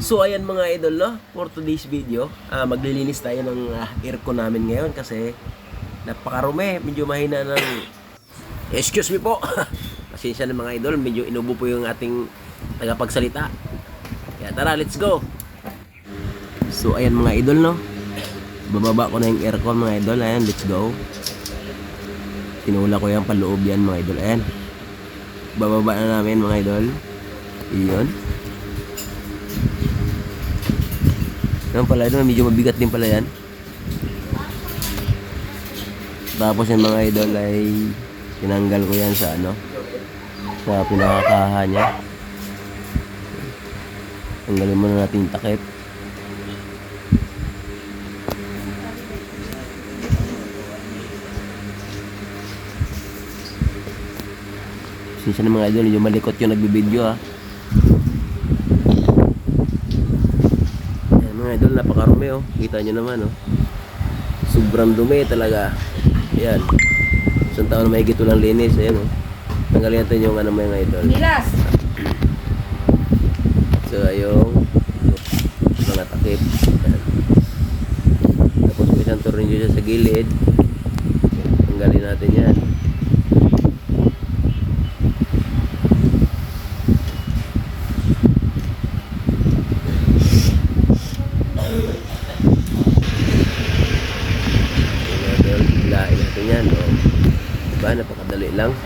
So ayan mga idol no, for today's video, ah, maglilinis tayo ng ah, aircon namin ngayon kasi napakarumi, medyo mahina ng Excuse me po. Pasensya na mga idol, medyo inubo po yung ating tagapagsalita. Kaya tara, let's go. So ayan mga idol no. Bababa ko na yung aircon mga idol, ayan, let's go. Tinula ko yung paloob yan mga idol, ayan. Bababa na namin mga idol. Iyon. Yan pala, no, medyo mabigat din pala yan. Tapos yung mga idol ay tinanggal ko yan sa ano, sa pinakakaha niya. Tanggalin muna natin takip. Sinsya ng mga idol, yung malikot yung nagbibideo ah. Ayan napakarumi oh. Kita nyo naman oh. Sobrang dumi talaga. Ayan. Isang taon na mahigit walang linis. Ayan oh. Tanggalin natin yung ano mga idol. Nilas. So yung mga takip. Ayan. Tapos may isang tornilyo sa gilid. Tanggalin natin yan. Mga idol, hilain natin yan. O. Diba? Napakadali lang.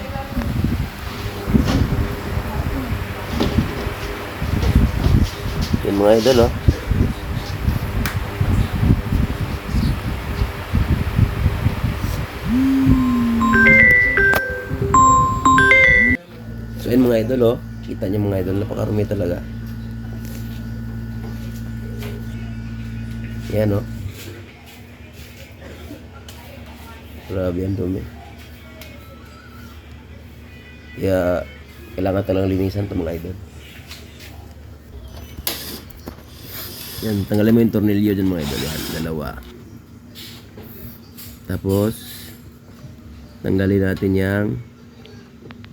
Yung mga idol, oh. So, yun mga idol, oh. Kita niyo mga idol, napakarumi talaga. Yan, oh. Grabe ang dumi. Kaya, kailangan talagang linisan ito mga idol. Yan, tanggalin mo yung tornilyo dyan mga idol. Yan, dalawa. Tapos, tanggalin natin yung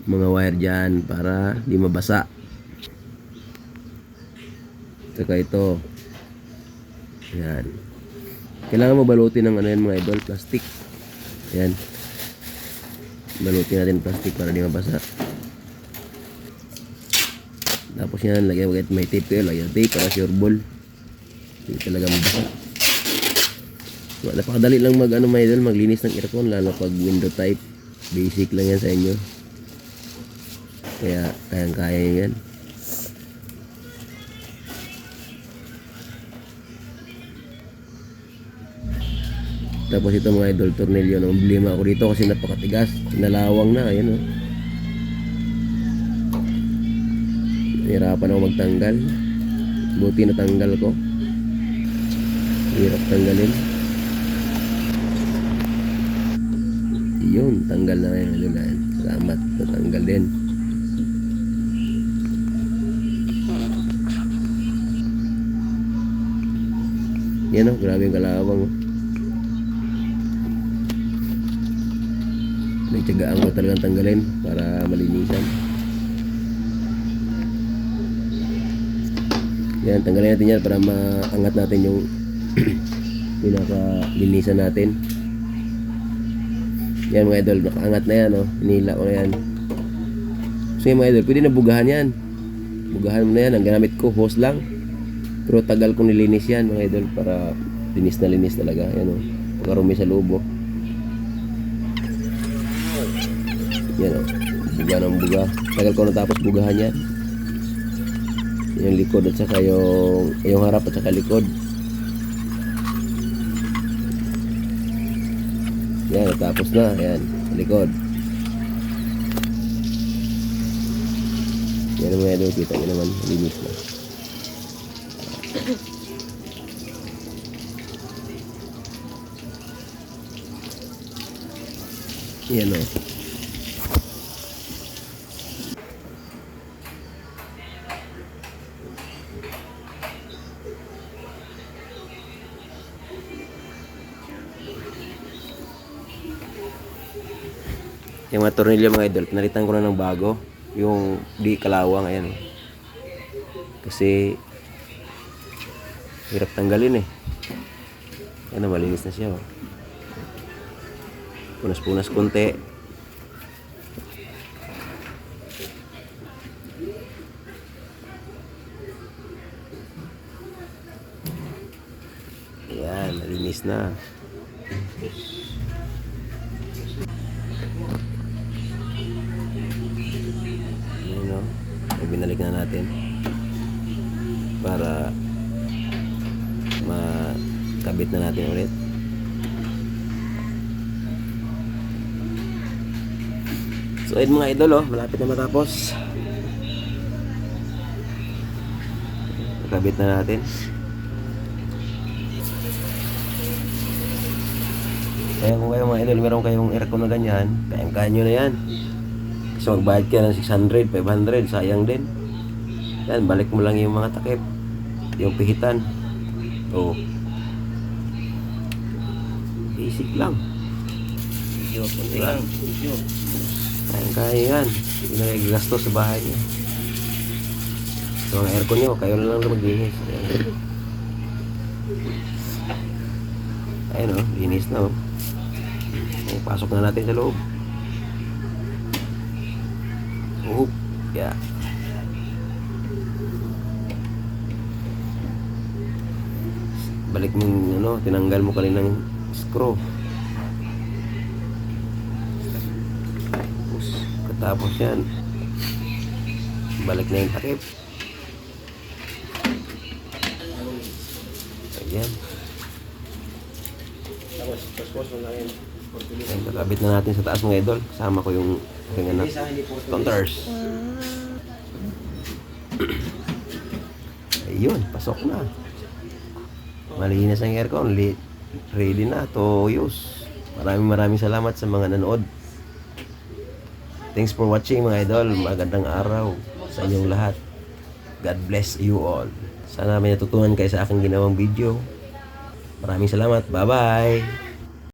mga wire dyan para di mabasa. Saka ito. Yan. Kailangan mo balutin ng ano yan mga idol, plastic. Yan. Balutin natin plastic para di mabasa. Tapos yan, lagyan mo may tape kayo, lagyan tape para sure ball. Hindi talaga mabasa. So, napakadali lang mag ano may idol, maglinis ng aircon lalo pag window type. Basic lang yan sa inyo. Kaya kayang kaya nyo yan. Tapos ito mga idol tornilyo ng problema ako dito kasi napakatigas. Nalawang na, ayan oh. Nahirapan ako magtanggal. Buti na tanggal ko. Hirap tanggalin. Yun, tanggal na ngayon. Lulan. Salamat. Natanggal din. Yan o, grabe yung kalawang. Oh. Nagtyagaan ko talagang tanggalin para malinisan. Yan, tanggalin natin yan para maangat natin yung pinaka-linisan natin. Yan mga idol, nakaangat na yan, oh. Hinila ko na yan. So yan mga idol, pwede na bugahan yan. Bugahan mo na yan. Ang gamit ko, hose lang. Pero tagal kong nilinis yan mga idol para linis na linis talaga. Yan, oh. Pagkarumi sa loob, Yan, oh. Buga ng buga. Tagal ko natapos bugahan yan. Yung likod at saka yung, yung harap at saka likod. Yan, tapos na. Yan, likod. Yan mga idol, kita nyo naman, linis na. Yan o. Yung mga tornilyo mga idol, pinalitan ko na ng bago. Yung di kalawang, ayan. oh. Kasi Hirap tanggalin eh. Yan na, malinis na siya. Oh. Punas-punas konti. Yan, malinis na. Yan o. Ay, binalik na natin. Para makabit na natin ulit. So ayun mga idol oh, malapit na matapos. Nakabit na natin. Kaya kung kayo mga idol, meron kayong aircon na ganyan, kayang-kaya nyo na yan. Kasi magbayad ka ng 600, 500, sayang din. Yan, balik mo lang yung mga takip. Yung pihitan. Oo. Basic lang. Video, kunti lang. Video. Kayang-kaya yan. Hindi na gagastos sa bahay niyo. Sa mga aircon niyo, kayo na lang maglinis. Ayun o, linis na o. Ay, pasok na natin sa loob. Uhop. Yeah. Balik mo ano, tinanggal mo kaninang screw. Tapos, katapos yan, balik na yung takip. Ayan. Tapos, paspos mo lang yun. Ayan, kakabit na natin sa taas mga idol. Kasama ko yung aking anak. Counters. Ayun, pasok na. Malinis ang aircon. Ready na to use. Maraming maraming salamat sa mga nanood. Thanks for watching mga idol. Magandang araw sa inyong lahat. God bless you all. Sana may natutunan kayo sa aking ginawang video. Maraming salamat. Bye-bye.